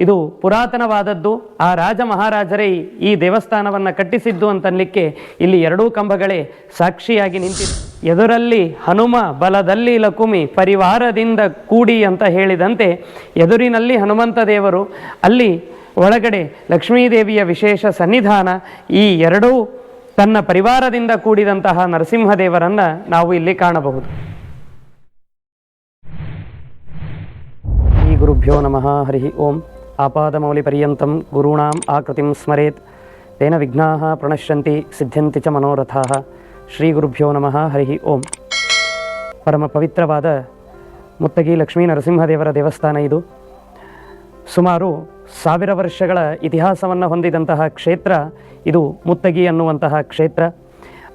ಇದು ಪುರಾತನವಾದದ್ದು. ಆ ರಾಜ ಮಹಾರಾಜರೇ ಈ- ದೇವಸ್ಥಾನವನ್ನು ಕಟ್ಟಿಸಿದ್ದು ಅಂತನ್ಲಿಕ್ಕೆ ಇಲ್ಲಿ ಎರಡೂ ಕಂಬಗಳೇ ಸಾಕ್ಷಿಯಾಗಿ ನಿಂತಿದೆ. ಎದುರಲ್ಲಿ ಹನುಮ ಬಲದಲ್ಲಿ ಲಕುಮಿ ಪರಿವಾರದಿಂದ ಕೂಡಿ ಅಂತ ಹೇಳಿದಂತೆ ಎದುರಿನಲ್ಲಿ ಹನುಮಂತ ದೇವರು, ಅಲ್ಲಿ ಒಳಗಡೆ ಲಕ್ಷ್ಮೀದೇವಿಯ ವಿಶೇಷ ಸನ್ನಿಧಾನ, ಈ ಎರಡೂ ತನ್ನ ಪರಿವಾರದಿಂದ ಕೂಡಿದಂತಹ ನರಸಿಂಹದೇವರನ್ನು ನಾವು ಇಲ್ಲಿ ಕಾಣಬಹುದು. ಈ ಗುರುಭ್ಯೋ ನಮಃ, ಹರಿ ಓಂ. ಆಪಾದಮೌಲಿಪರ್ಯಂతం ಗುರುಣಾಂ ಆಕೃತಿಂ ಸ್ಮರೇತ್ ತೇನ ವಿಘ್ನಾ ಪ್ರಣಶ್ಯಂತಿ ಸಿದ್ಧಂತಿ ಚ ಮನೋರಥಾ ಶ್ರೀ ಗುರುಭ್ಯೋ ನಮಃ ಹರಿ ಓಂ ಪರಮ ಪವಿತ್ರವಾದ ಮುತ್ತಗಿ ಲಕ್ಷ್ಮೀ ನರಸಿಂಹದೇವರ ದೇವಸ್ಥಾನ ಇದು. ಸುಮಾರು ಸಾವಿರ ವರ್ಷಗಳ ಇತಿಹಾಸವನ್ನು ಹೊಂದಿದಂತಹ ಕ್ಷೇತ್ರ ಇದು ಮುತ್ತಗಿ ಅನ್ನುವಂತಹ ಕ್ಷೇತ್ರ.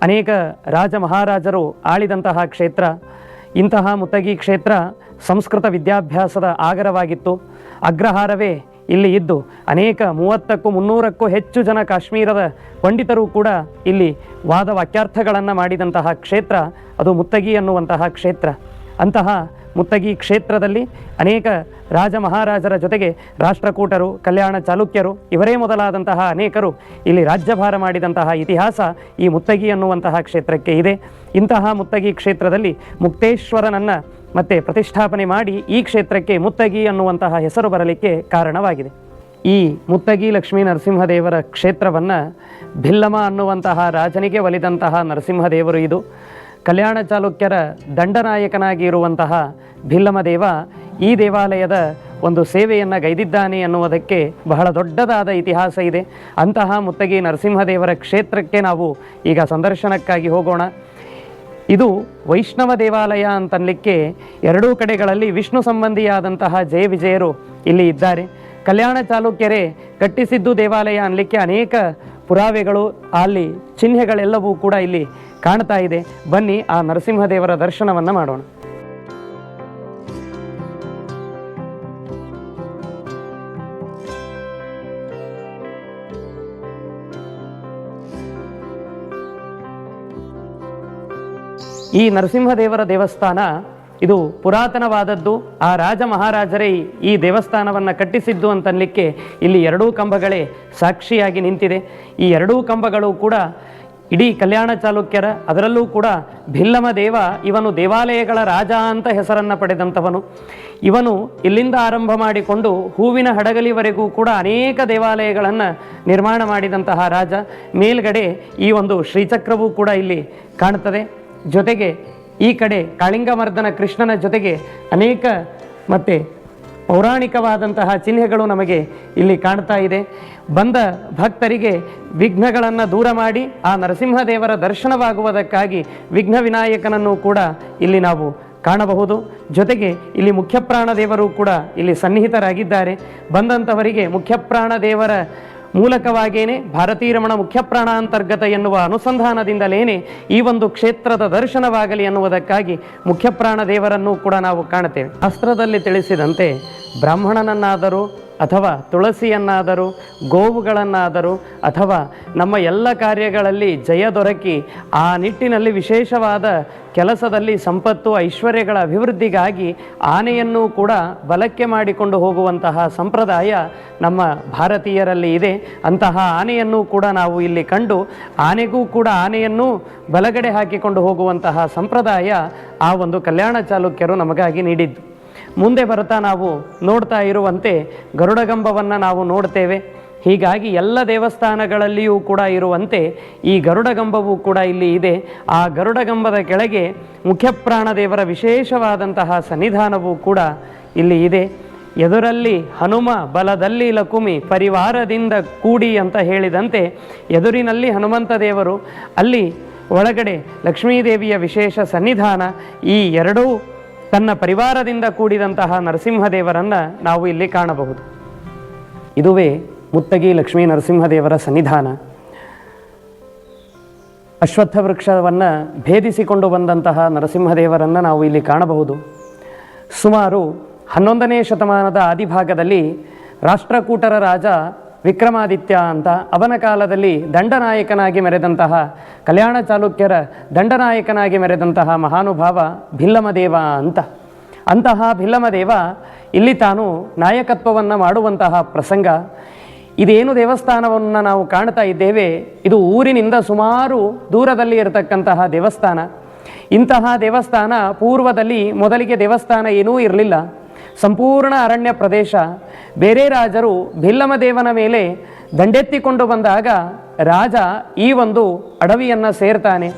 ಅನೇಕ ರಾಜ ಮಹಾರಾಜರು ಆಳಿದಂತಹ ಕ್ಷೇತ್ರ. ಇಂತಹ ಮುತ್ತಗಿ ಕ್ಷೇತ್ರ ಸಂಸ್ಕೃತ ವಿದ್ಯಾಭ್ಯಾಸದ ಆಗರವಾಗಿತ್ತು. ಅಗ್ರಹಾರವೇ ಇಲ್ಲಿ ಇದ್ದು ಅನೇಕ ಮೂವತ್ತಕ್ಕೂ ಮುನ್ನೂರಕ್ಕೂ ಹೆಚ್ಚು ಜನ ಕಾಶ್ಮೀರದ ಪಂಡಿತರು ಕೂಡ ಇಲ್ಲಿ ವಾದ ವಾಕ್ಯಾರ್ಥಗಳನ್ನು ಮಾಡಿದಂತಹ ಕ್ಷೇತ್ರ, ಅದು ಮುತ್ತಗಿ ಅನ್ನುವಂತಹ ಕ್ಷೇತ್ರ. ಅಂತಹ ಮುತ್ತಗಿ ಕ್ಷೇತ್ರದಲ್ಲಿ ಅನೇಕ ರಾಜ ಮಹಾರಾಜರ ಜೊತೆಗೆ ರಾಷ್ಟ್ರಕೂಟರು, ಕಲ್ಯಾಣ ಚಾಲುಕ್ಯರು, ಇವರೇ ಮೊದಲಾದಂತಹ ಅನೇಕರು ಇಲ್ಲಿ ರಾಜ್ಯಭಾರ ಮಾಡಿದಂತಹ ಇತಿಹಾಸ ಈ ಮುತ್ತಗಿ ಅನ್ನುವಂತಹ ಕ್ಷೇತ್ರಕ್ಕೆ ಇದೆ. ಇಂತಹ ಮುತ್ತಗಿ ಕ್ಷೇತ್ರದಲ್ಲಿ ಮುಕ್ತೇಶ್ವರನನ್ನು ಮತ್ತೆ ಪ್ರತಿಷ್ಠಾಪನೆ ಮಾಡಿ ಈ ಕ್ಷೇತ್ರಕ್ಕೆ ಮುತ್ತಗಿ ಅನ್ನುವಂತಹ ಹೆಸರು ಬರಲಿಕ್ಕೆ ಕಾರಣವಾಗಿದೆ. ಈ ಮುತ್ತಗಿ ಲಕ್ಷ್ಮೀ ನರಸಿಂಹದೇವರ ಕ್ಷೇತ್ರವನ್ನು ಭಿಲ್ಲಮ ಅನ್ನುವಂತಹ ರಾಜನಿಗೆ ಒಲಿದಂತಹ ನರಸಿಂಹದೇವರು ಇದು. ಕಲ್ಯಾಣ ಚಾಲುಕ್ಯರ ದಂಡನಾಯಕನಾಗಿ ಇರುವಂತಹ ಭಿಲ್ಲಮದೇವ ಈ ದೇವಾಲಯದ ಒಂದು ಸೇವೆಯನ್ನು ಗೈದಿದ್ದಾನೆ ಅನ್ನುವುದಕ್ಕೆ ಬಹಳ ದೊಡ್ಡದಾದ ಇತಿಹಾಸ ಇದೆ. ಅಂತಹ ಮುತ್ತಗಿ ನರಸಿಂಹದೇವರ ಕ್ಷೇತ್ರಕ್ಕೆ ನಾವು ಈಗ ಸಂದರ್ಶನಕ್ಕಾಗಿ ಹೋಗೋಣ. ಇದು ವೈಷ್ಣವ ದೇವಾಲಯ ಅಂತನ್ಲಿಕ್ಕೆ ಎರಡೂ ಕಡೆಗಳಲ್ಲಿ ವಿಷ್ಣು ಸಂಬಂಧಿಯಾದಂತಹ ಜಯ ವಿಜಯರು ಇಲ್ಲಿ ಇದ್ದಾರೆ. ಕಲ್ಯಾಣ ಚಾಲುಕ್ಯರೇ ಕಟ್ಟಿಸಿದ್ದು ದೇವಾಲಯ ಅನ್ಲಿಕ್ಕೆ ಅನೇಕ ಪುರಾವೆಗಳು, ಅಲ್ಲಿ ಚಿಹ್ನೆಗಳೆಲ್ಲವೂ ಕೂಡ ಇಲ್ಲಿ ಕಾಣ್ತಾ ಇದೆ. ಬನ್ನಿ ಆ ನರಸಿಂಹದೇವರ ದರ್ಶನವನ್ನು ಮಾಡೋಣ. ಈ ನರಸಿಂಹದೇವರ ದೇವಸ್ಥಾನ ಇದು ಪುರಾತನವಾದದ್ದು. ಆ ರಾಜ ಮಹಾರಾಜರೇ ಈ- ದೇವಸ್ಥಾನವನ್ನು ಕಟ್ಟಿಸಿದ್ದು ಅಂತನ್ಲಿಕ್ಕೆ ಇಲ್ಲಿ ಎರಡೂ ಕಂಬಗಳೇ ಸಾಕ್ಷಿಯಾಗಿ ನಿಂತಿದೆ. ಈ ಎರಡೂ ಕಂಬಗಳು ಕೂಡ ಇಡೀ ಕಲ್ಯಾಣ ಚಾಲುಕ್ಯರ, ಅದರಲ್ಲೂ ಕೂಡ ಭಿಲ್ಲಮ ದೇವ ಇವನು ದೇವಾಲಯಗಳ ರಾಜ ಅಂತ ಹೆಸರನ್ನು ಪಡೆದಂಥವನು. ಇವನು ಇಲ್ಲಿಂದ ಆರಂಭ ಮಾಡಿಕೊಂಡು ಹೂವಿನ ಹಡಗಲಿವರೆಗೂ ಕೂಡ ಅನೇಕ ದೇವಾಲಯಗಳನ್ನು ನಿರ್ಮಾಣ ಮಾಡಿದಂತಹ ರಾಜ. ಮೇಲ್ಗಡೆ ಈ ಒಂದು ಶ್ರೀಚಕ್ರವೂ ಕೂಡ ಇಲ್ಲಿ ಕಾಣುತ್ತದೆ ಜೊತೆಗೆ ಈ ಕಡೆ ಕಾಳಿಂಗಮರ್ದನ ಕೃಷ್ಣನ ಜೊತೆಗೆ ಅನೇಕ ಮತ್ತೆ ಪೌರಾಣಿಕವಾದಂತಹ ಚಿಹ್ನೆಗಳು ನಮಗೆ ಇಲ್ಲಿ ಕಾಣ್ತಾ ಇದೆ. ಬಂದ ಭಕ್ತರಿಗೆ ವಿಘ್ನಗಳನ್ನು ದೂರ ಮಾಡಿ ಆ ನರಸಿಂಹದೇವರ ದರ್ಶನವಾಗುವುದಕ್ಕಾಗಿ ವಿಘ್ನ ವಿನಾಯಕನನ್ನು ಕೂಡ ಇಲ್ಲಿ ನಾವು ಕಾಣಬಹುದು. ಜೊತೆಗೆ ಇಲ್ಲಿ ಮುಖ್ಯಪ್ರಾಣ ದೇವರು ಕೂಡ ಇಲ್ಲಿ ಸನ್ನಿಹಿತರಾಗಿದ್ದಾರೆ. ಬಂದಂಥವರಿಗೆ ಮುಖ್ಯಪ್ರಾಣ ದೇವರ ಮೂಲಕವಾಗಿಯೇ ಭಾರತೀರಮಣ ಮುಖ್ಯಪ್ರಾಣ ಅಂತರ್ಗತ ಎನ್ನುವ ಅನುಸಂಧಾನದಿಂದಲೇನೆ ಈ ಒಂದು ಕ್ಷೇತ್ರದ ದರ್ಶನವಾಗಲಿ ಎನ್ನುವುದಕ್ಕಾಗಿ ಮುಖ್ಯಪ್ರಾಣ ದೇವರನ್ನು ಕೂಡ ನಾವು ಕಾಣುತ್ತೇವೆ. ಅಸ್ತ್ರದಲ್ಲಿ ತಿಳಿಸಿದಂತೆ ಬ್ರಾಹ್ಮಣನನ್ನಾದರೂ ಅಥವಾ ತುಳಸಿಯನ್ನಾದರೂ, ಗೋವುಗಳನ್ನಾದರೂ, ಅಥವಾ ನಮ್ಮ ಎಲ್ಲ ಕಾರ್ಯಗಳಲ್ಲಿ ಜಯ ದೊರಕಿ ಆ ನಿಟ್ಟಿನಲ್ಲಿ ವಿಶೇಷವಾದ ಕೆಲಸದಲ್ಲಿ ಸಂಪತ್ತು, ಐಶ್ವರ್ಯಗಳ ಅಭಿವೃದ್ಧಿಗಾಗಿ ಆನೆಯನ್ನು ಕೂಡ ಬಲಕ್ಕೆ ಮಾಡಿಕೊಂಡು ಹೋಗುವಂತಹ ಸಂಪ್ರದಾಯ ನಮ್ಮ ಭಾರತೀಯರಲ್ಲಿ ಇದೆ. ಅಂತಹ ಆನೆಯನ್ನು ಕೂಡ ನಾವು ಇಲ್ಲಿ ಕಂಡು ಆನೆಗೂ ಕೂಡ ಆನೆಯನ್ನು ಬಲಗಡೆ ಹಾಕಿಕೊಂಡು ಹೋಗುವಂತಹ ಸಂಪ್ರದಾಯ ಆ ಒಂದು ಕಲ್ಯಾಣ ಚಾಲುಕ್ಯರು ನಮಗಾಗಿ ನೀಡಿದ್ದು. ಮುಂದೆ ಬರ್ತಾ ನಾವು ನೋಡ್ತಾ ಇರುವಂತೆ ಗರುಡಗಂಬವನ್ನು ನಾವು ನೋಡ್ತೇವೆ. ಹೀಗಾಗಿ ಎಲ್ಲ ದೇವಸ್ಥಾನಗಳಲ್ಲಿಯೂ ಕೂಡ ಇರುವಂತೆ ಈ ಗರುಡಗಂಬವೂ ಕೂಡ ಇಲ್ಲಿ ಇದೆ. ಆ ಗರುಡಗಂಬದ ಕೆಳಗೆ ಮುಖ್ಯಪ್ರಾಣ ದೇವರ ವಿಶೇಷವಾದಂತಹ ಸನ್ನಿಧಾನವೂ ಕೂಡ ಇಲ್ಲಿ ಇದೆ. ಎದುರಲ್ಲಿ ಹನುಮ ಬಲದಲ್ಲಿ ಲಕುಮಿ ಪರಿವಾರದಿಂದ ಕೂಡಿ ಅಂತ ಹೇಳಿದಂತೆ ಎದುರಿನಲ್ಲಿ ಹನುಮಂತ ದೇವರು ಅಲ್ಲಿ ಒಳಗಡೆ ಲಕ್ಷ್ಮೀದೇವಿಯ ವಿಶೇಷ ಸನ್ನಿಧಾನ ಈ ಎರಡೂ ತನ್ನ ಪರಿವಾರದಿಂದ ಕೂಡಿದಂತಹ ನರಸಿಂಹದೇವರನ್ನು ನಾವು ಇಲ್ಲಿ ಕಾಣಬಹುದು. ಇದುವೇ ಮುತ್ತಗಿ ಲಕ್ಷ್ಮೀ ನರಸಿಂಹದೇವರ ಸನ್ನಿಧಾನ. ಅಶ್ವತ್ಥ ವೃಕ್ಷವನ್ನು ಭೇದಿಸಿಕೊಂಡು ಬಂದಂತಹ ನರಸಿಂಹದೇವರನ್ನು ನಾವು ಇಲ್ಲಿ ಕಾಣಬಹುದು. ಸುಮಾರು ಹನ್ನೊಂದನೇ ಶತಮಾನದ ಆದಿಭಾಗದಲ್ಲಿ ರಾಷ್ಟ್ರಕೂಟರ ರಾಜ ವಿಕ್ರಮಾದಿತ್ಯ ಅಂತ ಅವನ ಕಾಲದಲ್ಲಿ ದಂಡನಾಯಕನಾಗಿ ಮೆರೆದಂತಹ ಕಲ್ಯಾಣ ಚಾಲುಕ್ಯರ ದಂಡನಾಯಕನಾಗಿ ಮೆರೆದಂತಹ ಮಹಾನುಭಾವ ಭಿಲ್ಲಮದೇವ ಅಂತ. ಅಂತಹ ಭಿಲ್ಲಮದೇವ ಇಲ್ಲಿ ತಾನು ನಾಯಕತ್ವವನ್ನು ಮಾಡುವಂತಹ ಪ್ರಸಂಗ. ಇದೇನು ದೇವಸ್ಥಾನವನ್ನು ನಾವು ಕಾಣ್ತಾ ಇದ್ದೇವೆ, ಇದು ಊರಿನಿಂದ ಸುಮಾರು ದೂರದಲ್ಲಿ ಇರತಕ್ಕಂತಹ ದೇವಸ್ಥಾನ. ಇಂತಹ ದೇವಸ್ಥಾನ ಪೂರ್ವದಲ್ಲಿ ಮೊದಲಿಗೆ ದೇವಸ್ಥಾನ ಏನೂ ಇರಲಿಲ್ಲ. ಸಂಪೂರ್ಣ ಅರಣ್ಯ ಪ್ರದೇಶ, ಬೇರೆ ರಾಜರು ಭಿಲ್ಲಮದೇವನ ಮೇಲೆ ದಂಡೆತ್ತಿಕೊಂಡು ಬಂದಾಗ ರಾಜ ಈ ಒಂದು ಅಡವಿಯನ್ನು ಸೇರ್ತಾನೆ.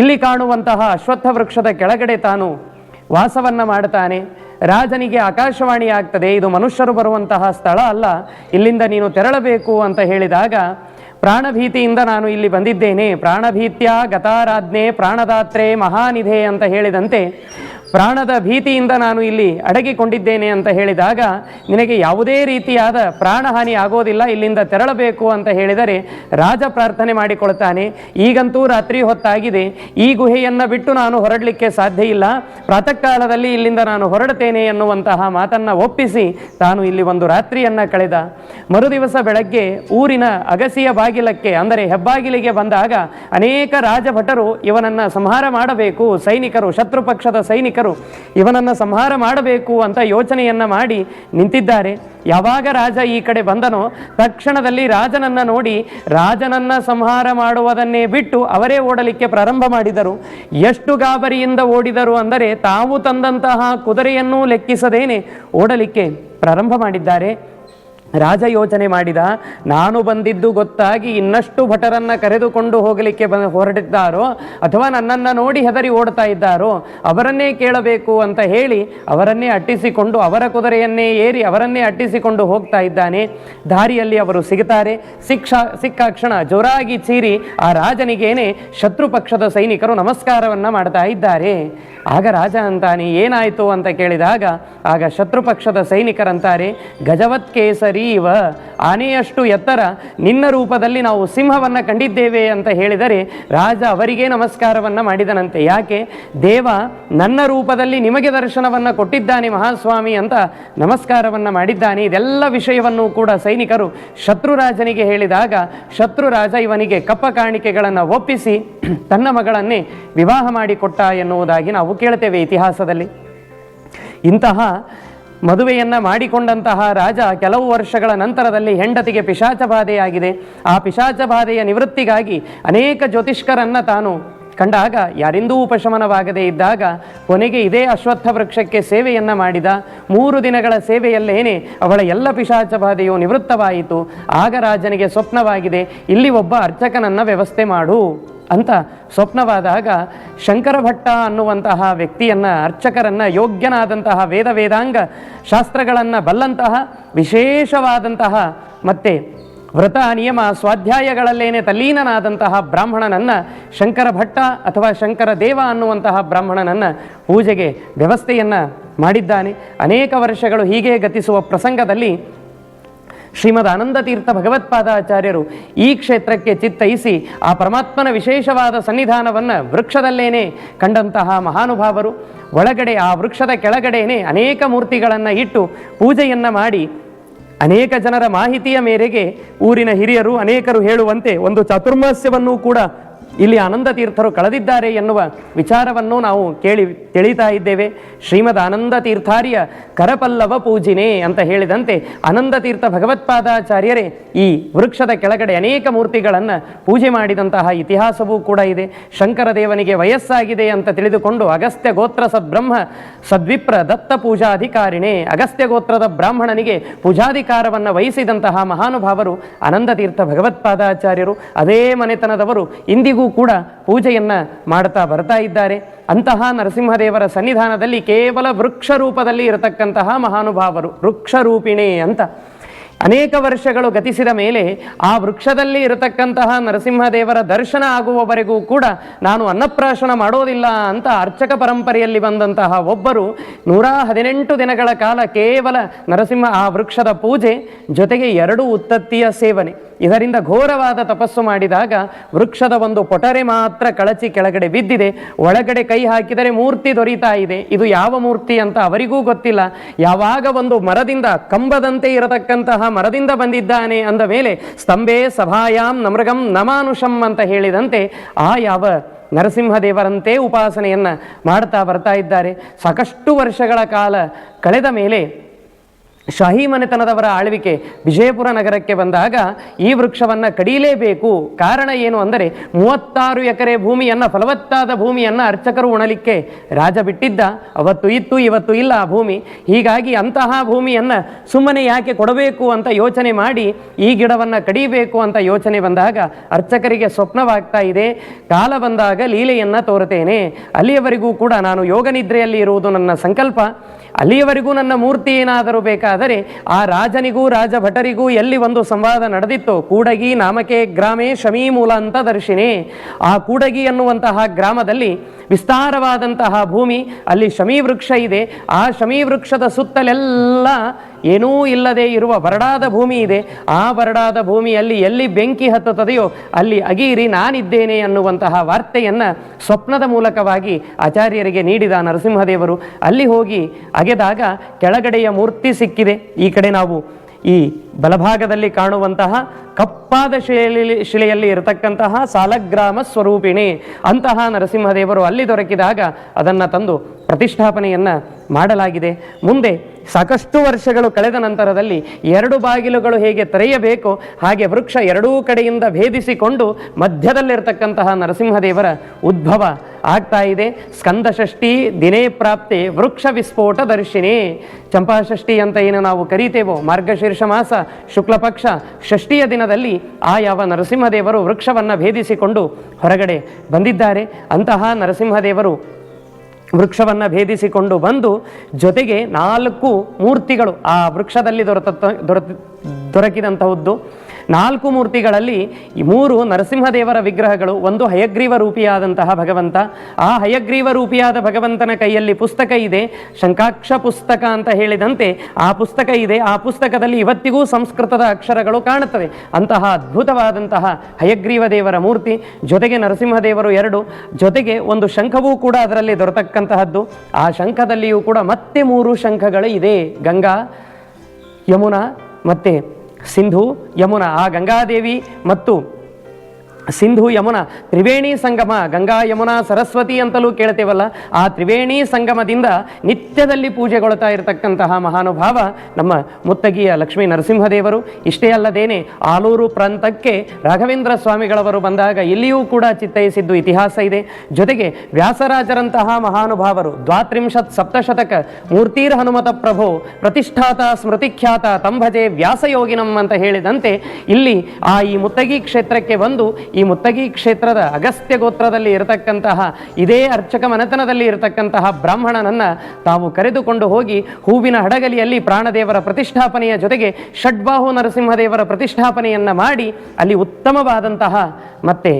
ಇಲ್ಲಿ ಕಾಣುವಂತಹ ಅಶ್ವತ್ಥ ವೃಕ್ಷದ ಕೆಳಗಡೆ ತಾನು ವಾಸವನ್ನು ಮಾಡ್ತಾನೆ. ರಾಜನಿಗೆ ಆಕಾಶವಾಣಿ ಆಗ್ತದೆ, ಇದು ಮನುಷ್ಯರು ಬರುವಂತಹ ಸ್ಥಳ ಅಲ್ಲ, ಇಲ್ಲಿಂದ ನೀನು ತೆರಳಬೇಕು ಅಂತ ಹೇಳಿದಾಗ ಪ್ರಾಣಭೀತಿಯಿಂದ ನಾನು ಇಲ್ಲಿ ಬಂದಿದ್ದೇನೆ. ಪ್ರಾಣಭೀತ್ಯ ಗತಾರಾಜ್ಞೆ ಪ್ರಾಣದಾತ್ರೆ ಮಹಾನಿಧೆ ಅಂತ ಹೇಳಿದಂತೆ ಪ್ರಾಣದ ಭೀತಿಯಿಂದ ನಾನು ಇಲ್ಲಿ ಅಡಗಿಕೊಂಡಿದ್ದೇನೆ ಅಂತ ಹೇಳಿದಾಗ, ನಿನಗೆ ಯಾವುದೇ ರೀತಿಯಾದ ಪ್ರಾಣಹಾನಿ ಆಗೋದಿಲ್ಲ, ಇಲ್ಲಿಂದ ತೆರಳಬೇಕು ಅಂತ ಹೇಳಿದರೆ ರಾಜ ಪ್ರಾರ್ಥನೆ ಮಾಡಿಕೊಳ್ತಾನೆ. ಈಗಂತೂ ರಾತ್ರಿ ಹೊತ್ತಾಗಿದೆ. ಈ ಗುಹೆಯನ್ನು ಬಿಟ್ಟು ನಾನು ಹೊರಡಲಿಕ್ಕೆ ಸಾಧ್ಯ ಇಲ್ಲ. ಪ್ರಾತಃ ಕಾಲದಲ್ಲಿ ಇಲ್ಲಿಂದ ನಾನು ಹೊರಡುತ್ತೇನೆ ಎನ್ನುವಂತಹ ಮಾತನ್ನು ಒಪ್ಪಿಸಿ ತಾನು ಇಲ್ಲಿ ಒಂದು ರಾತ್ರಿಯನ್ನು ಕಳೆದ. ಮರುದಿವಸ ಬೆಳಗ್ಗೆ ಊರಿನ ಅಗಸಿಯ ಬಾಗಿಲಕ್ಕೆ, ಅಂದರೆ ಹೆಬ್ಬಾಗಿಲಿಗೆ ಬಂದಾಗ ಅನೇಕ ರಾಜಭಟರು ಇವನನ್ನ ಸಂಹಾರ ಮಾಡಬೇಕು. ಸೈನಿಕರು ಶತ್ರು ಪಕ್ಷದ ಸೈನಿಕರು ಇವನನ್ನ ಸಂಹಾರ ಮಾಡಬೇಕು ಅಂತ ಯೋಚನೆಯನ್ನು ಮಾಡಿ ನಿಂತಿದ್ದಾರೆ. ಯಾವಾಗ ರಾಜ ಈ ಕಡೆ ಬಂದನೋ ತಕ್ಷಣದಲ್ಲಿ ರಾಜನನ್ನ ನೋಡಿ ರಾಜನನ್ನ ಸಂಹಾರ ಮಾಡುವುದನ್ನೇ ಬಿಟ್ಟು ಅವರೇ ಓಡಲಿಕ್ಕೆ ಪ್ರಾರಂಭ ಮಾಡಿದರು. ಎಷ್ಟು ಗಾಬರಿಯಿಂದ ಓಡಿದರು ಅಂದರೆ ತಾವು ತಂದಂತಹ ಕುದುರೆಯನ್ನೂ ಲೆಕ್ಕಿಸದೇನೆ ಓಡಲಿಕ್ಕೆ ಪ್ರಾರಂಭ ಮಾಡಿದ್ದಾರೆ. ರಾಜ ಯೋಚನೆ ಮಾಡಿದ, ನಾನು ಬಂದಿದ್ದು ಗೊತ್ತಾಗಿ ಇನ್ನಷ್ಟು ಭಟರನ್ನ ಕರೆದುಕೊಂಡು ಹೋಗಲಿಕ್ಕೆ ಬ, ಹೊರಟಿದ್ದಾರೋ ಅಥವಾ ನನ್ನನ್ನು ನೋಡಿ ಹೆದರಿ ಓಡ್ತಾ ಇದ್ದಾರೋ ಅವರನ್ನೇ ಕೇಳಬೇಕು ಅಂತ ಹೇಳಿ ಅವರನ್ನೇ ಅಟ್ಟಿಸಿಕೊಂಡು, ಅವರ ಕುದುರೆಯನ್ನೇ ಏರಿ ಅವರನ್ನೇ ಅಟ್ಟಿಸಿಕೊಂಡು ಹೋಗ್ತಾ ಇದ್ದಾನೆ. ದಾರಿಯಲ್ಲಿ ಅವರು ಸಿಗುತ್ತಾರೆ. ಶಿಕ್ಷಾ ಸಿಕ್ಕಾಕ್ಷಣ ಜೋರಾಗಿ ಚೀರಿ ಆ ರಾಜನಿಗೇನೆ ಶತ್ರು ಪಕ್ಷದ ಸೈನಿಕರು ನಮಸ್ಕಾರವನ್ನು ಮಾಡ್ತಾ ಇದ್ದಾರೆ. ಆಗ ರಾಜ ಅಂತಾನೆ, ಏನಾಯಿತು? ಅಂತ ಕೇಳಿದಾಗ, ಆಗ ಶತ್ರು ಪಕ್ಷದ ಸೈನಿಕರಂತಾರೆ, ಗಜವತ್ ಇವ ಆನೆಯಷ್ಟು ಎತ್ತರ ನಿನ್ನ ರೂಪದಲ್ಲಿ ನಾವು ಸಿಂಹವನ್ನ ಕಂಡಿದ್ದೇವೆ ಅಂತ ಹೇಳಿದರೆ ರಾಜ ಅವರಿಗೆ ನಮಸ್ಕಾರವನ್ನ ಮಾಡಿದನಂತೆ. ಯಾಕೆ? ದೇವ ನನ್ನ ರೂಪದಲ್ಲಿ ನಿಮಗೆ ದರ್ಶನವನ್ನ ಕೊಟ್ಟಿದ್ದಾನೆ ಮಹಾಸ್ವಾಮಿ ಅಂತ ನಮಸ್ಕಾರವನ್ನ ಮಾಡಿದ್ದಾನೆ. ಇದೆಲ್ಲ ವಿಷಯವನ್ನು ಕೂಡ ಸೈನಿಕರು ಶತ್ರುರಾಜನಿಗೆ ಹೇಳಿದಾಗ ಶತ್ರುರಾಜ ಇವನಿಗೆ ಕಪ್ಪ ಕಾಣಿಕೆಗಳನ್ನು ಒಪ್ಪಿಸಿ ತನ್ನ ಮಗಳನ್ನೇ ವಿವಾಹ ಮಾಡಿಕೊಟ್ಟ ಎನ್ನುವುದಾಗಿ ನಾವು ಕೇಳ್ತೇವೆ ಇತಿಹಾಸದಲ್ಲಿ. ಇಂತಹ ಮದುವೆಯನ್ನ ಮಾಡಿಕೊಂಡಂತಹ ರಾಜ ಕೆಲವು ವರ್ಷಗಳ ನಂತರದಲ್ಲಿ ಹೆಂಡತಿಗೆ ಪಿಶಾಚ ಬಾಧೆಯಾಗಿದೆ. ಆ ಪಿಶಾಚ ಬಾಧೆಯ ನಿವೃತ್ತಿಗಾಗಿ ಅನೇಕ ಜ್ಯೋತಿಷ್ಕರನ್ನ ತಾನು ಕಂಡಾಗ ಯಾರಿಂದೂ ಉಪಶಮನವಾಗದೇ ಇದ್ದಾಗ ಕೊನೆಗೆ ಇದೇ ಅಶ್ವತ್ಥ ವೃಕ್ಷಕ್ಕೆ ಸೇವೆಯನ್ನ ಮಾಡಿದ. ಮೂರು ದಿನಗಳ ಸೇವೆಯಲ್ಲೇನೆ ಅವಳ ಎಲ್ಲ ಪಿಶಾಚ ಬಾಧೆಯು ನಿವೃತ್ತವಾಯಿತು. ಆಗ ರಾಜನಿಗೆ ಸ್ವಪ್ನವಾಗಿದೆ, ಇಲ್ಲಿ ಒಬ್ಬ ಅರ್ಚಕನನ್ನ ವ್ಯವಸ್ಥೆ ಮಾಡು. ಅಂತ ಸ್ವಪ್ನವಾದಾಗ ಶಂಕರ ಭಟ್ಟ ಅನ್ನುವಂತಹ ವ್ಯಕ್ತಿಯನ್ನ, ಅರ್ಚಕರನ್ನ, ಯೋಗ್ಯನಾದಂತಹ ವೇದ ವೇದಾಂಗ ಶಾಸ್ತ್ರಗಳನ್ನು ಬಲ್ಲಂತಹ ವಿಶೇಷವಾದಂತಹ ಮತ್ತೆ ವ್ರತ, ನಿಯಮ, ಸ್ವಾಧ್ಯಾಯಗಳಲ್ಲೇನೆ ತಲ್ಲೀನನಾದಂತಹ ಬ್ರಾಹ್ಮಣನನ್ನ ಶಂಕರ ಭಟ್ಟ ಅಥವಾ ಶಂಕರ ದೇವ ಅನ್ನುವಂತಹ ಬ್ರಾಹ್ಮಣನನ್ನ ಪೂಜೆಗೆ ವ್ಯವಸ್ಥೆಯನ್ನ ಮಾಡಿದ್ದಾನೆ. ಅನೇಕ ವರ್ಷಗಳು ಹೀಗೆ ಗತಿಸುವ ಪ್ರಸಂಗದಲ್ಲಿ ಶ್ರೀಮದ್ ಆನಂದ ತೀರ್ಥ ಭಗವತ್ಪಾದಾಚಾರ್ಯರು ಈ ಕ್ಷೇತ್ರಕ್ಕೆ ಚಿತ್ತೈಸಿ ಆ ಪರಮಾತ್ಮನ ವಿಶೇಷವಾದ ಸನ್ನಿಧಾನವನ್ನು ವೃಕ್ಷದಲ್ಲೇನೆ ಕಂಡಂತಹ ಮಹಾನುಭಾವರು, ಒಳಗಡೆ ಆ ವೃಕ್ಷದ ಕೆಳಗಡೆಯೇ ಅನೇಕ ಮೂರ್ತಿಗಳನ್ನು ಇಟ್ಟು ಪೂಜೆಯನ್ನ ಮಾಡಿ ಅನೇಕ ಜನರ ಮಾಹಿತಿಯ ಮೇರೆಗೆ ಊರಿನ ಹಿರಿಯರು ಅನೇಕರು ಹೇಳುವಂತೆ ಒಂದು ಚಾತುರ್ಮಾಸ್ಯವನ್ನು ಕೂಡ ಇಲ್ಲಿ ಆನಂದ ತೀರ್ಥರು ಕಳೆದಿದ್ದಾರೆ ಎನ್ನುವ ವಿಚಾರವನ್ನು ನಾವು ಕೇಳಿ ತಿಳಿತಾ ಇದ್ದೇವೆ. ಶ್ರೀಮದ್ ಆನಂದ ತೀರ್ಥಾರ್ಯ ಕರಪಲ್ಲವ ಪೂಜಿನೇ ಅಂತ ಹೇಳಿದಂತೆ ಆನಂದ ತೀರ್ಥ ಭಗವತ್ಪಾದಾಚಾರ್ಯರೇ ಈ ವೃಕ್ಷದ ಕೆಳಗಡೆ ಅನೇಕ ಮೂರ್ತಿಗಳನ್ನು ಪೂಜೆ ಮಾಡಿದಂತಹ ಇತಿಹಾಸವೂ ಕೂಡ ಇದೆ. ಶಂಕರ ದೇವನಿಗೆ ವಯಸ್ಸಾಗಿದೆ ಅಂತ ತಿಳಿದುಕೊಂಡು ಅಗಸ್ತ್ಯ ಗೋತ್ರ ಸದ್ಬ್ರಹ್ಮ ಸದ್ವಿಪ್ರ ದತ್ತ ಪೂಜಾಧಿಕಾರಿಣೆ ಅಗಸ್ತ್ಯ ಗೋತ್ರದ ಬ್ರಾಹ್ಮಣನಿಗೆ ಪೂಜಾಧಿಕಾರವನ್ನು ವಹಿಸಿದಂತಹ ಮಹಾನುಭಾವರು ಆನಂದ ತೀರ್ಥ ಭಗವತ್ಪಾದಾಚಾರ್ಯರು. ಅದೇ ಮನೆತನದವರು ಇಂದಿಗೂ ಕೂಡ ಪೂಜೆಯನ್ನು ಮಾಡ್ತಾ ಬರ್ತಾ ಇದ್ದಾರೆ. ಅಂತಹ ನರಸಿಂಹದೇವರ ಸನ್ನಿಧಾನದಲ್ಲಿ ಕೇವಲ ವೃಕ್ಷ ರೂಪದಲ್ಲಿ ಇರತಕ್ಕಂತಹ ಮಹಾನುಭಾವರು, ವೃಕ್ಷರೂಪಿಣಿ ಅಂತ. ಅನೇಕ ವರ್ಷಗಳು ಗತಿಸಿದ ಮೇಲೆ ಆ ವೃಕ್ಷದಲ್ಲಿ ಇರತಕ್ಕಂತಹ ನರಸಿಂಹದೇವರ ದರ್ಶನ ಆಗುವವರೆಗೂ ಕೂಡ ನಾನು ಅನ್ನಪ್ರಾಶನ ಮಾಡೋದಿಲ್ಲ ಅಂತ ಅರ್ಚಕ ಪರಂಪರೆಯಲ್ಲಿ ಬಂದಂತಹ ಒಬ್ಬರು ನೂರ ಹದಿನೆಂಟು ದಿನಗಳ ಕಾಲ ಕೇವಲ ನರಸಿಂಹ ಆ ವೃಕ್ಷದ ಪೂಜೆ ಜೊತೆಗೆ ಎರಡು ಉತ್ತತ್ತಿಯ ಸೇವನೆ. ಇದರಿಂದ ಘೋರವಾದ ತಪಸ್ಸು ಮಾಡಿದಾಗ ವೃಕ್ಷದ ಒಂದು ಪೊಟರೆ ಮಾತ್ರ ಕಳಚಿ ಕೆಳಗಡೆ ಬಿದ್ದಿದೆ. ಒಳಗಡೆ ಕೈ ಹಾಕಿದರೆ ಮೂರ್ತಿ ದೊರೀತಾ ಇದೆ. ಇದು ಯಾವ ಮೂರ್ತಿ ಅಂತ ಅವರಿಗೂ ಗೊತ್ತಿಲ್ಲ. ಯಾವಾಗ ಒಂದು ಮರದಿಂದ ಕಂಬದಂತೆ ಇರತಕ್ಕಂತಹ ಮರದಿಂದ ಬಂದಿದ್ದಾನೆ ಅಂದ ಮೇಲೆ, ಸ್ತಂಭೆ ಸಭಾಯಾಂ ನಮೃಗಂ ನಮಾನುಷಂ ಅಂತ ಹೇಳಿದಂತೆ ಆ ಯಾವ ನರಸಿಂಹದೇವರಂತೆ ಉಪಾಸನೆಯನ್ನು ಮಾಡ್ತಾ ಬರ್ತಾ ಇದ್ದಾರೆ. ಸಾಕಷ್ಟು ವರ್ಷಗಳ ಕಾಲ ಕಳೆದ ಮೇಲೆ ಶಾಹಿ ಮನೆತನದವರ ಆಳ್ವಿಕೆ ವಿಜಯಪುರ ನಗರಕ್ಕೆ ಬಂದಾಗ ಈ ವೃಕ್ಷವನ್ನು ಕಡಿಯಲೇಬೇಕು. ಕಾರಣ ಏನು ಅಂದರೆ ಮೂವತ್ತಾರು ಎಕರೆ ಭೂಮಿಯನ್ನು, ಫಲವತ್ತಾದ ಭೂಮಿಯನ್ನು ಅರ್ಚಕರು ಉಣಲಿಕ್ಕೆ ರಾಜ ಬಿಟ್ಟಿದ್ದ. ಅವತ್ತು ಇತ್ತು, ಇವತ್ತು ಇಲ್ಲ ಆ ಭೂಮಿ. ಹೀಗಾಗಿ ಅಂತಹ ಭೂಮಿಯನ್ನು ಸುಮ್ಮನೆ ಯಾಕೆ ಕೊಡಬೇಕು ಅಂತ ಯೋಚನೆ ಮಾಡಿ ಈ ಗಿಡವನ್ನು ಕಡಿಬೇಕು ಅಂತ ಯೋಚನೆ ಬಂದಾಗ ಅರ್ಚಕರಿಗೆ ಸ್ವಪ್ನವಾಗ್ತಾ ಇದೆ. ಕಾಲ ಬಂದಾಗ ಲೀಲೆಯನ್ನು ತೋರುತ್ತೇನೆ. ಅಲ್ಲಿಯವರೆಗೂ ಕೂಡ ನಾನು ಯೋಗ ನಿದ್ರೆಯಲ್ಲಿ ಇರುವುದು ನನ್ನ ಸಂಕಲ್ಪ. ಅಲ್ಲಿಯವರೆಗೂ ನನ್ನ ಮೂರ್ತಿ ಏನಾದರೂ ಬೇಕಾದರೆ ಆ ರಾಜನಿಗೂ, ರಾಜಭಟರಿಗೂ ಎಲ್ಲಿ ಒಂದು ಸಂವಾದ ನಡೆದಿತ್ತು, ಕೂಡಗಿ ನಾಮಕೆ ಗ್ರಾಮೇ ಶಮೀಮೂಲ ಅಂತ ದರ್ಶಿನಿ. ಆ ಕೂಡಗಿ ಅನ್ನುವಂತಹ ಗ್ರಾಮದಲ್ಲಿ ವಿಸ್ತಾರವಾದಂತಹ ಭೂಮಿ, ಅಲ್ಲಿ ಶಮೀ ವೃಕ್ಷ ಇದೆ. ಆ ಶಮೀ ವೃಕ್ಷದ ಸುತ್ತಲೆಲ್ಲ ಏನೂ ಇಲ್ಲದೆ ಇರುವ ಬರಡಾದ ಭೂಮಿ ಇದೆ. ಆ ಬರಡಾದ ಭೂಮಿಯಲ್ಲಿ ಎಲ್ಲಿ ಬೆಂಕಿ ಹತ್ತುತ್ತದೆಯೋ ಅಲ್ಲಿ ಅಗೀರಿ ನಾನಿದ್ದೇನೆ ಅನ್ನುವಂತಹ ವಾರ್ತೆಯನ್ನು ಸ್ವಪ್ನದ ಮೂಲಕವಾಗಿ ಆಚಾರ್ಯರಿಗೆ ನೀಡಿದ ನರಸಿಂಹದೇವರು. ಅಲ್ಲಿ ಹೋಗಿ ಅಗೆದಾಗ ಕೆಳಗಡೆಯ ಮೂರ್ತಿ ಸಿಕ್ಕಿದೆ. ಈ ಕಡೆ ನಾವು ಈ ಬಲಭಾಗದಲ್ಲಿ ಕಾಣುವಂತಹ ಕಪ್ಪಾದ ಶಿಲೆಯಲ್ಲಿ ಶಿಲೆಯಲ್ಲಿ ಇರತಕ್ಕಂತಹ ಸಾಲಗ್ರಾಮ ಸ್ವರೂಪಿಣಿ. ಅಂತಹ ನರಸಿಂಹದೇವರು ಅಲ್ಲಿ ದೊರಕಿದಾಗ ಅದನ್ನು ತಂದು ಪ್ರತಿಷ್ಠಾಪನೆಯನ್ನು ಮಾಡಲಾಗಿದೆ. ಮುಂದೆ ಸಾಕಷ್ಟು ವರ್ಷಗಳು ಕಳೆದ ನಂತರದಲ್ಲಿ ಎರಡು ಬಾಗಿಲುಗಳು ಹೇಗೆ ತೆರೆಯಬೇಕು, ಹಾಗೆ ವೃಕ್ಷ ಎರಡೂ ಕಡೆಯಿಂದ ಭೇದಿಸಿಕೊಂಡು ಮಧ್ಯದಲ್ಲಿರ್ತಕ್ಕಂತಹ ನರಸಿಂಹದೇವರ ಉದ್ಭವ ಆಗ್ತಾ ಇದೆ. ಸ್ಕಂದಷಷ್ಠಿ ದಿನೇ ಪ್ರಾಪ್ತಿ ವೃಕ್ಷ ವಿಸ್ಫೋಟ ದರ್ಶಿನಿ ಚಂಪಾಷಷ್ಠಿ ಅಂತ ಏನು ನಾವು ಕರೀತೇವೋ ಮಾರ್ಗಶೀರ್ಷ ಮಾಸ ಶುಕ್ಲ ಪಕ್ಷ ಷಷ್ಠಿಯ ದಿನದಲ್ಲಿ ಆ ಯಾವ ನರಸಿಂಹದೇವರು ವೃಕ್ಷವನ್ನು ಭೇದಿಸಿಕೊಂಡು ಹೊರಗಡೆ ಬಂದಿದ್ದಾರೆ, ಅಂತಹ ನರಸಿಂಹದೇವರು ವೃಕ್ಷವನ್ನು ಭೇದಿಸಿಕೊಂಡು ಬಂದು ಜೊತೆಗೆ ನಾಲ್ಕು ಮೂರ್ತಿಗಳು ಆ ವೃಕ್ಷದಲ್ಲಿ ದೊರೆತ ದೊರಕಿದಂತಹದ್ದು. ನಾಲ್ಕು ಮೂರ್ತಿಗಳಲ್ಲಿ ಈ ಮೂರು ನರಸಿಂಹದೇವರ ವಿಗ್ರಹಗಳು, ಒಂದು ಹಯಗ್ರೀವ ರೂಪಿಯಾದಂತಹ ಭಗವಂತ. ಆ ಹಯಗ್ರೀವ ರೂಪಿಯಾದ ಭಗವಂತನ ಕೈಯಲ್ಲಿ ಪುಸ್ತಕ ಇದೆ. ಶಂಕಾಕ್ಷ ಪುಸ್ತಕ ಅಂತ ಹೇಳಿದಂತೆ ಆ ಪುಸ್ತಕ ಇದೆ. ಆ ಪುಸ್ತಕದಲ್ಲಿ ಇವತ್ತಿಗೂ ಸಂಸ್ಕೃತದ ಅಕ್ಷರಗಳು ಕಾಣುತ್ತವೆ. ಅಂತಹ ಅದ್ಭುತವಾದಂತಹ ಹಯಗ್ರೀವ ದೇವರ ಮೂರ್ತಿ, ಜೊತೆಗೆ ನರಸಿಂಹದೇವರು ಎರಡು, ಜೊತೆಗೆ ಒಂದು ಶಂಖವೂ ಕೂಡ ಅದರಲ್ಲಿ ದೊರೆತಕ್ಕಂತಹದ್ದು ಆ ಶಂಖದಲ್ಲಿಯೂ ಕೂಡ ಮತ್ತೆ ಮೂರು ಶಂಖಗಳು ಇದೆ. ಗಂಗಾ, ಯಮುನಾ ಮತ್ತು ಸಿಂಧು ಯಮುನಾ ಆ ಗಂಗಾದೇವಿ ಮತ್ತು ಸಿಂಧು ಯಮುನಾ ತ್ರಿವೇಣಿ ಸಂಗಮ, ಗಂಗಾ ಯಮುನಾ, ಸರಸ್ವತಿ ಅಂತಲೂ ಕೇಳ್ತೇವಲ್ಲ. ಆ ತ್ರಿವೇಣಿ ಸಂಗಮದಿಂದ ನಿತ್ಯದಲ್ಲಿ ಪೂಜೆಗೊಳ್ತಾ ಇರತಕ್ಕಂತಹ ಮಹಾನುಭಾವ ನಮ್ಮ ಮುತ್ತಗಿಯ ಲಕ್ಷ್ಮೀ ನರಸಿಂಹದೇವರು. ಇಷ್ಟೇ ಅಲ್ಲದೇನೆ ಆಲೂರು ಪ್ರಾಂತಕ್ಕೆ ರಾಘವೇಂದ್ರ ಸ್ವಾಮಿಗಳವರು ಬಂದಾಗ ಇಲ್ಲಿಯೂ ಕೂಡ ಚಿತ್ತೈಸಿದ್ದು ಇತಿಹಾಸ ಇದೆ. ಜೊತೆಗೆ ವ್ಯಾಸರಾಜರಂತಹ ಮಹಾನುಭಾವರು ದ್ವಾತ್ರಿಂಶತ್ ಸಪ್ತಶತಕ ಮೂರ್ತಿರ್ ಹನುಮತ ಪ್ರಭು ಪ್ರತಿಷ್ಠಾತ ಸ್ಮೃತಿಖ್ಯಾತ ತಂಭಜೆ ವ್ಯಾಸಯೋಗಿನಂ ಅಂತ ಹೇಳಿದಂತೆ ಇಲ್ಲಿ ಆ ಈ ಮುತ್ತಗಿ ಕ್ಷೇತ್ರಕ್ಕೆ ಬಂದು ಈ ಮುತ್ತಗಿ ಕ್ಷೇತ್ರದ ಅಗಸ್ತ್ಯ ಗೋತ್ರದಲ್ಲಿ ಇರತಕ್ಕಂತಹ, ಇದೇ ಅರ್ಚಕ ಮನೆತನದಲ್ಲಿ ಇರತಕ್ಕಂತಹ ಬ್ರಾಹ್ಮಣನನ್ನು ತಾವು ಕರೆದುಕೊಂಡು ಹೋಗಿ ಹೂವಿನ ಹಡಗಲಿಯಲ್ಲಿ ಪ್ರಾಣದೇವರ ಪ್ರತಿಷ್ಠಾಪನೆಯ ಜೊತೆಗೆ ಷಡ್ಬಾಹು ನರಸಿಂಹದೇವರ ಪ್ರತಿಷ್ಠಾಪನೆಯನ್ನು ಮಾಡಿ ಅಲ್ಲಿ ಉತ್ತಮವಾದಂತಹ ಮತ್ತೆ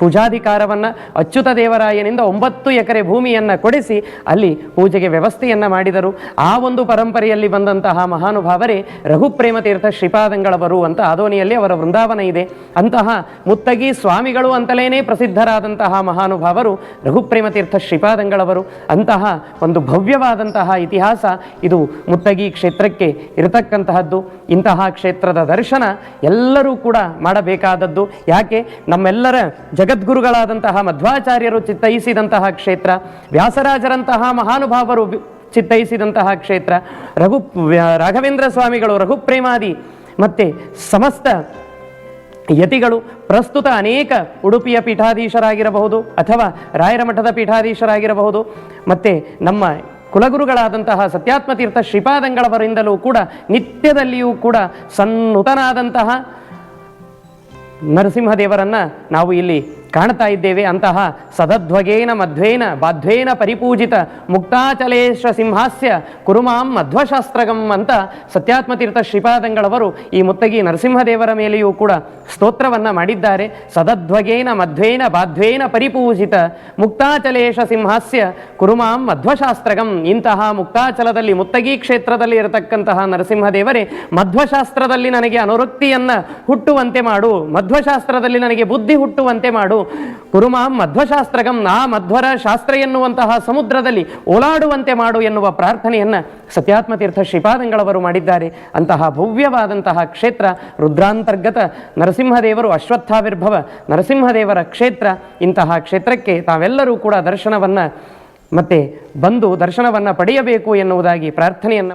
ಪೂಜಾಧಿಕಾರವನ್ನು ಅಚ್ಯುತ ದೇವರಾಯನಿಂದ ಒಂಬತ್ತು ಎಕರೆ ಭೂಮಿಯನ್ನು ಕೊಡಿಸಿ ಅಲ್ಲಿ ಪೂಜೆಗೆ ವ್ಯವಸ್ಥೆಯನ್ನು ಮಾಡಿದರು. ಆ ಒಂದು ಪರಂಪರೆಯಲ್ಲಿ ಬಂದಂತಹ ಮಹಾನುಭಾವರೇ ರಘುಪ್ರೇಮ ತೀರ್ಥ ಶ್ರೀಪಾದಂಗಳವರು ಅಂತ ಆದೋನಿಯಲ್ಲಿ ಅವರ ವೃಂದಾವನ ಇದೆ. ಅಂತಹ ಮುತ್ತಗಿ ಸ್ವಾಮಿಗಳು ಅಂತಲೇನೇ ಪ್ರಸಿದ್ಧರಾದಂತಹ ಮಹಾನುಭಾವರು ರಘುಪ್ರೇಮ ತೀರ್ಥ ಶ್ರೀಪಾದಂಗಳವರು. ಅಂತಹ ಒಂದು ಭವ್ಯವಾದಂತಹ ಇತಿಹಾಸ ಇದು ಮುತ್ತಗಿ ಕ್ಷೇತ್ರಕ್ಕೆ ಇರತಕ್ಕಂತಹದ್ದು. ಇಂತಹ ಕ್ಷೇತ್ರದ ದರ್ಶನ ಎಲ್ಲರೂ ಕೂಡ ಮಾಡಬೇಕಾದದ್ದು. ಯಾಕೆ? ನಮ್ಮೆಲ್ಲರ ಜಗದ್ಗುರುಗಳಾದಂತಹ ಮಧ್ವಾಚಾರ್ಯರು ಚಿತ್ತೈಸಿದಂತಹ ಕ್ಷೇತ್ರ, ವ್ಯಾಸರಾಜರಂತಹ ಮಹಾನುಭಾವರು ಚಿತ್ತೈಸಿದಂತಹ ಕ್ಷೇತ್ರ, ರಘು ರಾಘವೇಂದ್ರ ಸ್ವಾಮಿಗಳು ರಘುಪ್ರೇಮಾದಿ ಮತ್ತೆ ಸಮಸ್ತ ಯತಿಗಳು, ಪ್ರಸ್ತುತ ಅನೇಕ ಉಡುಪಿಯ ಪೀಠಾಧೀಶರಾಗಿರಬಹುದು ಅಥವಾ ರಾಯರ ಮಠದ ಪೀಠಾಧೀಶರಾಗಿರಬಹುದು. ಮತ್ತು ನಮ್ಮ ಕುಲಗುರುಗಳಾದಂತಹ ಸತ್ಯಾತ್ಮತೀರ್ಥ ಶ್ರೀಪಾದಂಗಳವರಿಂದಲೂ ಕೂಡ ನಿತ್ಯದಲ್ಲಿಯೂ ಕೂಡ ಸನ್ನುತನಾದಂತಹ ನರಸಿಂಹದೇವರನ್ನ ನಾವು ಇಲ್ಲಿ ಕಾಣ್ತಾ ಇದ್ದೇವೆ ಅಂತಹ ಸದಧ್ವಗೇನ ಮಧ್ವೇನ ಬಾಧ್ವೇನ ಪರಿಪೂಜಿತ ಮುಕ್ತಾಚಲೇಶ ಸಿಂಹಾಸ್ಯ ಕುರುಮಾಂ ಮಧ್ವಶಾಸ್ತ್ರಗಂ ಅಂತ ಸತ್ಯಾತ್ಮತೀರ್ಥ ಶ್ರೀಪಾದಂಗಳವರು ಈ ಮುತ್ತಗಿ ನರಸಿಂಹದೇವರ ಮೇಲೆಯೂ ಕೂಡ ಸ್ತೋತ್ರವನ್ನ ಮಾಡಿದ್ದಾರೆ. ಸದಧ್ವಗೇನ ಮಧ್ವೇನ ಬಾಧ್ವೇನ ಪರಿಪೂಜಿತ ಮುಕ್ತಾಚಲೇಶ ಸಿಂಹಾಸ್ಯ ಕುರುಮಾಂ ಮಧ್ವಶಾಸ್ತ್ರಗಂ. ಇಂತಹ ಮುಕ್ತಾಚಲದಲ್ಲಿ ಮುತ್ತಗಿ ಕ್ಷೇತ್ರದಲ್ಲಿ ಇರತಕ್ಕಂತಹ ನರಸಿಂಹದೇವರೇ, ಮಧ್ವಶಾಸ್ತ್ರದಲ್ಲಿ ನನಗೆ ಅನುರಕ್ತಿಯನ್ನ ಹುಟ್ಟುವಂತೆ ಮಾಡು. ಮಧ್ವಶಾಸ್ತ್ರದಲ್ಲಿ ನನಗೆ ಬುದ್ಧಿ ಹುಟ್ಟುವಂತೆ ಮಾಡು. ಕುರುಮಾಂ ಮಧ್ವಶಾಸ್ತ್ರಗಂ, ನಾ ಮಧ್ವರ ಶಾಸ್ತ್ರ ಎನ್ನುವಂತಹ ಸಮುದ್ರದಲ್ಲಿ ಓಲಾಡುವಂತೆ ಮಾಡು ಎನ್ನುವ ಪ್ರಾರ್ಥನೆಯನ್ನು ಸತ್ಯಾತ್ಮತೀರ್ಥ ಶ್ರೀಪಾದಂಗಳವರು ಮಾಡಿದ್ದಾರೆ. ಅಂತಹ ಭವ್ಯವಾದಂತಹ ಕ್ಷೇತ್ರ ರುದ್ರಾಂತರ್ಗತ ನರಸಿಂಹದೇವರು ಅಶ್ವತ್ಥಾವಿರ್ಭವ ನರಸಿಂಹದೇವರ ಕ್ಷೇತ್ರ. ಇಂತಹ ಕ್ಷೇತ್ರಕ್ಕೆ ತಾವೆಲ್ಲರೂ ಕೂಡ ದರ್ಶನವನ್ನು ಮತ್ತೆ ಬಂದು ದರ್ಶನವನ್ನು ಪಡೆಯಬೇಕು ಎನ್ನುವುದಾಗಿ ಪ್ರಾರ್ಥನೆಯನ್ನು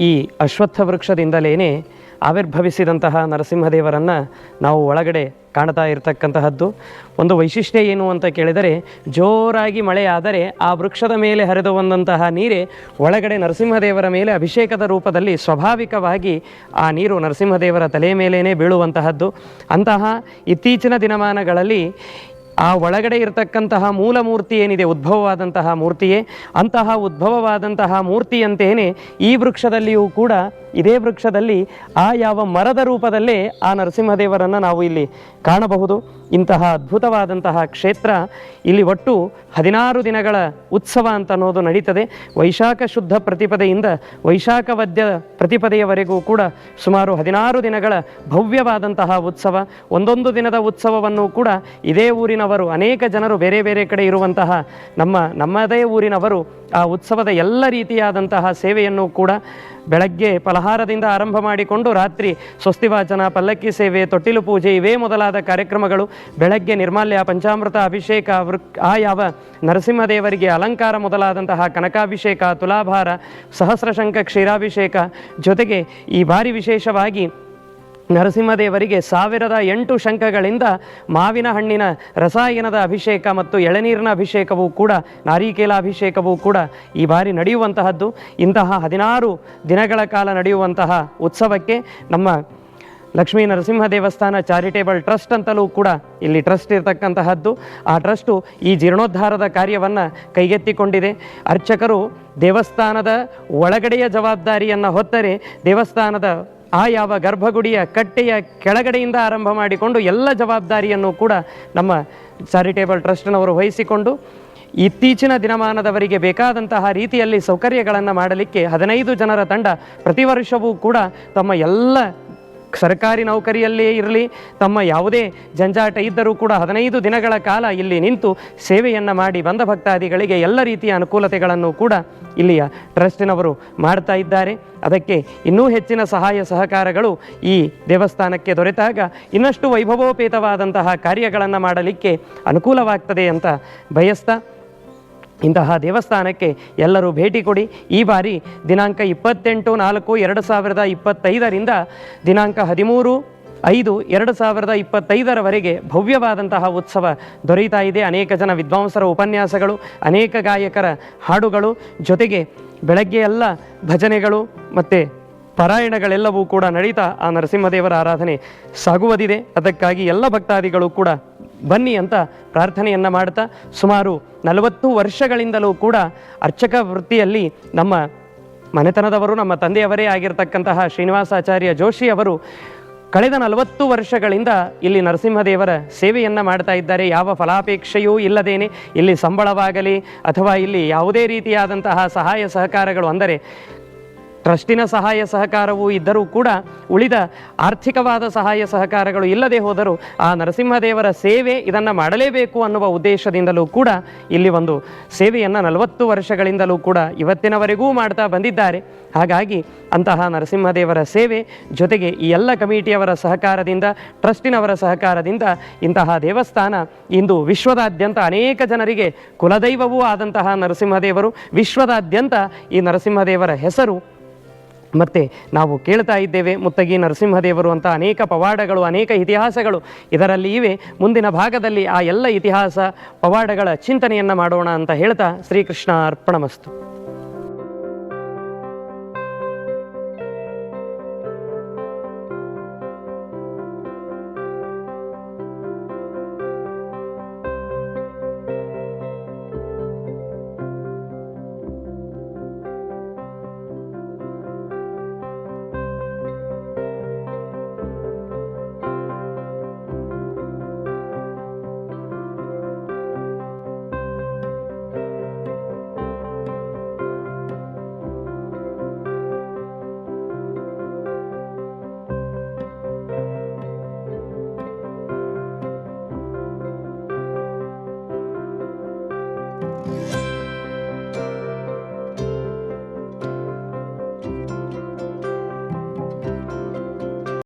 ಈ ಅಶ್ವತ್ಥ ವೃಕ್ಷದಿಂದಲೇ ಆವಿರ್ಭವಿಸಿದಂತಹ ನರಸಿಂಹದೇವರನ್ನು ನಾವು ಒಳಗಡೆ ಕಾಣ್ತಾ ಇರತಕ್ಕಂತಹದ್ದು. ಒಂದು ವೈಶಿಷ್ಟ್ಯ ಏನು ಅಂತ ಕೇಳಿದರೆ, ಜೋರಾಗಿ ಮಳೆಯಾದರೆ ಆ ವೃಕ್ಷದ ಮೇಲೆ ಹರಿದು ಬಂದಂತಹ ನೀರೇ ಒಳಗಡೆ ನರಸಿಂಹದೇವರ ಮೇಲೆ ಅಭಿಷೇಕದ ರೂಪದಲ್ಲಿ ಸ್ವಾಭಾವಿಕವಾಗಿ ಆ ನೀರು ನರಸಿಂಹದೇವರ ತಲೆ ಮೇಲೇ ಬೀಳುವಂತಹದ್ದು. ಅಂತಹ ಇತ್ತೀಚಿನ ದಿನಮಾನಗಳಲ್ಲಿ ಆ ಒಳಗಡೆ ಇರತಕ್ಕಂತಹ ಮೂಲ ಮೂರ್ತಿ ಏನಿದೆ ಉದ್ಭವವಾದಂತಹ ಮೂರ್ತಿಯೇ ಅಂತಹ ಉದ್ಭವವಾದಂತಹ ಮೂರ್ತಿಯಂತೆಯೇ ಈ ವೃಕ್ಷದಲ್ಲಿಯೂ ಕೂಡ ಇದೇ ವೃಕ್ಷದಲ್ಲಿ ಆ ಯಾವ ಮರದ ರೂಪದಲ್ಲೇ ಆ ನರಸಿಂಹದೇವರನ್ನು ನಾವು ಇಲ್ಲಿ ಕಾಣಬಹುದು. ಇಂತಹ ಅದ್ಭುತವಾದಂತಹ ಕ್ಷೇತ್ರ ಇಲ್ಲಿ ಒಟ್ಟು ಹದಿನಾರು ದಿನಗಳ ಉತ್ಸವ ಅಂತ ಅನ್ನೋದು ನಡೀತದೆ. ವೈಶಾಖ ಶುದ್ಧ ಪ್ರತಿಪದೆಯಿಂದ ವೈಶಾಖ ವದ್ಯ ಪ್ರತಿಪದೆಯವರೆಗೂ ಕೂಡ ಸುಮಾರು ಹದಿನಾರು ದಿನಗಳ ಭವ್ಯವಾದಂತಹ ಉತ್ಸವ. ಒಂದೊಂದು ದಿನದ ಉತ್ಸವವನ್ನು ಕೂಡ ಇದೇ ಊರಿನವರು, ಅನೇಕ ಜನರು ಬೇರೆ ಬೇರೆ ಕಡೆ ಇರುವಂತಹ ನಮ್ಮ, ನಮ್ಮದೇ ಊರಿನವರು ಆ ಉತ್ಸವದ ಎಲ್ಲ ರೀತಿಯಾದಂತಹ ಸೇವೆಯನ್ನು ಕೂಡ ಬೆಳಗ್ಗೆ ಫಲಹಾರದಿಂದ ಆರಂಭ ಮಾಡಿಕೊಂಡು ರಾತ್ರಿ ಸ್ವಸ್ತಿವಾಚನ, ಪಲ್ಲಕ್ಕಿ ಸೇವೆ, ತೊಟ್ಟಿಲು ಪೂಜೆ ಇವೇ ಮೊದಲಾದ ಕಾರ್ಯಕ್ರಮಗಳು. ಬೆಳಗ್ಗೆ ನಿರ್ಮಾಲ್ಯ, ಪಂಚಾಮೃತ ಅಭಿಷೇಕ, ವೃಕ್ ಆ ಯಾವ ನರಸಿಂಹದೇವರಿಗೆ ಅಲಂಕಾರ ಮೊದಲಾದಂತಹ ಕನಕಾಭಿಷೇಕ, ತುಲಾಭಾರ, ಸಹಸ್ರಶಂಖ ಕ್ಷೀರಾಭಿಷೇಕ. ಜೊತೆಗೆ ಈ ಬಾರಿ ವಿಶೇಷವಾಗಿ ನರಸಿಂಹದೇವರಿಗೆ ಸಾವಿರದ ಎಂಟು ಶಂಖಗಳಿಂದ ಮಾವಿನ ಹಣ್ಣಿನ ರಸಾಯನದ ಅಭಿಷೇಕ ಮತ್ತು ಎಳನೀರಿನ ಅಭಿಷೇಕವೂ ಕೂಡ, ನಾರಿಕೇಲ ಅಭಿಷೇಕವೂ ಕೂಡ ಈ ಬಾರಿ ನಡೆಯುವಂತಹದ್ದು. ಇಂತಹ ಹದಿನಾರು ದಿನಗಳ ಕಾಲ ನಡೆಯುವಂತಹ ಉತ್ಸವಕ್ಕೆ ನಮ್ಮ ಲಕ್ಷ್ಮೀ ನರಸಿಂಹ ದೇವಸ್ಥಾನ ಚಾರಿಟೇಬಲ್ ಟ್ರಸ್ಟ್ ಅಂತಲೂ ಕೂಡ ಇಲ್ಲಿ ಟ್ರಸ್ಟ್ ಇರತಕ್ಕಂತಹದ್ದು. ಆ ಟ್ರಸ್ಟು ಈ ಜೀರ್ಣೋದ್ಧಾರದ ಕಾರ್ಯವನ್ನು ಕೈಗೆತ್ತಿಕೊಂಡಿದೆ. ಅರ್ಚಕರು ದೇವಸ್ಥಾನದ ಒಳಗಡೆಯ ಜವಾಬ್ದಾರಿಯನ್ನು ಹೊತ್ತರೆ ದೇವಸ್ಥಾನದ ಆ ಯಾವ ಗರ್ಭಗುಡಿಯ ಕಟ್ಟೆಯ ಕೆಳಗಡೆಯಿಂದ ಆರಂಭ ಮಾಡಿಕೊಂಡು ಎಲ್ಲ ಜವಾಬ್ದಾರಿಯನ್ನು ಕೂಡ ನಮ್ಮ ಚಾರಿಟೇಬಲ್ ಟ್ರಸ್ಟ್ನವರು ವಹಿಸಿಕೊಂಡು ಇತ್ತೀಚಿನ ದಿನಮಾನದವರಿಗೆ ಬೇಕಾದಂತಹ ರೀತಿಯಲ್ಲಿ ಸೌಕರ್ಯಗಳನ್ನು ಮಾಡಲಿಕ್ಕೆ ಹದಿನೈದು ಜನರ ತಂಡ ಪ್ರತಿ ವರ್ಷವೂ ಕೂಡ ತಮ್ಮ ಎಲ್ಲ ಸರ್ಕಾರಿ ನೌಕರಿಯಲ್ಲೇ ಇರಲಿ, ತಮ್ಮ ಯಾವುದೇ ಜಂಜಾಟ ಇದ್ದರೂ ಕೂಡ ಹದಿನೈದು ದಿನಗಳ ಕಾಲ ಇಲ್ಲಿ ನಿಂತು ಸೇವೆಯನ್ನು ಮಾಡಿ ಬಂದ ಭಕ್ತಾದಿಗಳಿಗೆ ಎಲ್ಲ ರೀತಿಯ ಅನುಕೂಲತೆಗಳನ್ನು ಕೂಡ ಇಲ್ಲಿಯ ಟ್ರಸ್ಟಿನವರು ಮಾಡ್ತಾ ಇದ್ದಾರೆ. ಅದಕ್ಕೆ ಇನ್ನೂ ಹೆಚ್ಚಿನ ಸಹಾಯ ಸಹಕಾರಗಳು ಈ ದೇವಸ್ಥಾನಕ್ಕೆ ದೊರೆತಾಗ ಇನ್ನಷ್ಟು ವೈಭವೋಪೇತವಾದಂತಹ ಕಾರ್ಯಗಳನ್ನು ಮಾಡಲಿಕ್ಕೆ ಅನುಕೂಲವಾಗ್ತದೆ ಅಂತ ಬಯಸ್ತಾ ಇಂತಹ ದೇವಸ್ಥಾನಕ್ಕೆ ಎಲ್ಲರೂ ಭೇಟಿ ಕೊಡಿ. ಈ ಬಾರಿ ದಿನಾಂಕ ಇಪ್ಪತ್ತೆಂಟು ನಾಲ್ಕು ಎರಡು ಸಾವಿರದ ಇಪ್ಪತ್ತೈದರಿಂದ ದಿನಾಂಕ ಹದಿಮೂರು ಐದು ಎರಡು ಸಾವಿರದ ಇಪ್ಪತ್ತೈದರವರೆಗೆ ಭವ್ಯವಾದಂತಹ ಉತ್ಸವ ದೊರೆಯುತ್ತಾ ಇದೆ. ಅನೇಕ ಜನ ವಿದ್ವಾಂಸರ ಉಪನ್ಯಾಸಗಳು, ಅನೇಕ ಗಾಯಕರ ಹಾಡುಗಳು, ಜೊತೆಗೆ ಬೆಳಗ್ಗೆ ಎಲ್ಲ ಭಜನೆಗಳು ಮತ್ತು ಪಾರಾಯಣಗಳೆಲ್ಲವೂ ಕೂಡ ನಡೀತಾ ಆ ನರಸಿಂಹದೇವರ ಆರಾಧನೆ ಸಾಗುವುದಿದೆ. ಅದಕ್ಕಾಗಿ ಎಲ್ಲ ಭಕ್ತಾದಿಗಳು ಕೂಡ ಬನ್ನಿ ಅಂತ ಪ್ರಾರ್ಥನೆಯನ್ನು ಮಾಡ್ತಾ ಸುಮಾರು ನಲವತ್ತು ವರ್ಷಗಳಿಂದಲೂ ಕೂಡ ಅರ್ಚಕ ವೃತ್ತಿಯಲ್ಲಿ ನಮ್ಮ ಮನೆತನದವರು, ನಮ್ಮ ತಂದೆಯವರೇ ಆಗಿರತಕ್ಕಂತಹ ಶ್ರೀನಿವಾಸಾಚಾರ್ಯ ಜೋಶಿ ಅವರು ಕಳೆದ ನಲವತ್ತು ವರ್ಷಗಳಿಂದ ಇಲ್ಲಿ ನರಸಿಂಹದೇವರ ಸೇವೆಯನ್ನು ಮಾಡ್ತಾ ಇದ್ದಾರೆ. ಯಾವ ಫಲಾಪೇಕ್ಷೆಯೂ ಇಲ್ಲದೇನೆ ಇಲ್ಲಿ ಸಂಬಳವಾಗಲಿ ಅಥವಾ ಇಲ್ಲಿ ಯಾವುದೇ ರೀತಿಯಾದಂತಹ ಸಹಾಯ ಸಹಕಾರಗಳು ಅಂದರೆ ಟ್ರಸ್ಟಿನ ಸಹಾಯ ಸಹಕಾರವೂ ಇದ್ದರೂ ಕೂಡ ಉಳಿದ ಆರ್ಥಿಕವಾದ ಸಹಾಯ ಸಹಕಾರಗಳು ಇಲ್ಲದೆ ಹೋದರೂ ಆ ನರಸಿಂಹದೇವರ ಸೇವೆ ಇದನ್ನು ಮಾಡಲೇಬೇಕು ಅನ್ನುವ ಉದ್ದೇಶದಿಂದಲೂ ಕೂಡ ಇಲ್ಲಿ ಒಂದು ಸೇವೆಯನ್ನು ನಲವತ್ತು ವರ್ಷಗಳಿಂದಲೂ ಕೂಡ ಇವತ್ತಿನವರೆಗೂ ಮಾಡ್ತಾ ಬಂದಿದ್ದಾರೆ. ಹಾಗಾಗಿ ಅಂತಹ ನರಸಿಂಹದೇವರ ಸೇವೆ ಜೊತೆಗೆ ಈ ಎಲ್ಲ ಕಮಿಟಿಯವರ ಸಹಕಾರದಿಂದ, ಟ್ರಸ್ಟಿನವರ ಸಹಕಾರದಿಂದ ಇಂತಹ ದೇವಸ್ಥಾನ ಇಂದು ವಿಶ್ವದಾದ್ಯಂತ ಅನೇಕ ಜನರಿಗೆ ಕುಲದೈವವೂ ಆದಂತಹ ನರಸಿಂಹದೇವರು, ವಿಶ್ವದಾದ್ಯಂತ ಈ ನರಸಿಂಹದೇವರ ಹೆಸರು ಮತ್ತು ನಾವು ಕೇಳ್ತಾ ಇದ್ದೇವೆ, ಮುತ್ತಗಿ ನರಸಿಂಹದೇವರು ಅಂತ ಅನೇಕ ಪವಾಡಗಳು, ಅನೇಕ ಇತಿಹಾಸಗಳು. ಇದರಲ್ಲಿ ಇವೆ. ಮುಂದಿನ ಭಾಗದಲ್ಲಿ ಆ ಎಲ್ಲ ಇತಿಹಾಸ ಪವಾಡಗಳ ಚಿಂತನೆಯನ್ನು ಮಾಡೋಣ ಅಂತ ಹೇಳ್ತಾ ಶ್ರೀಕೃಷ್ಣ ಅರ್ಪಣಮಸ್ತು.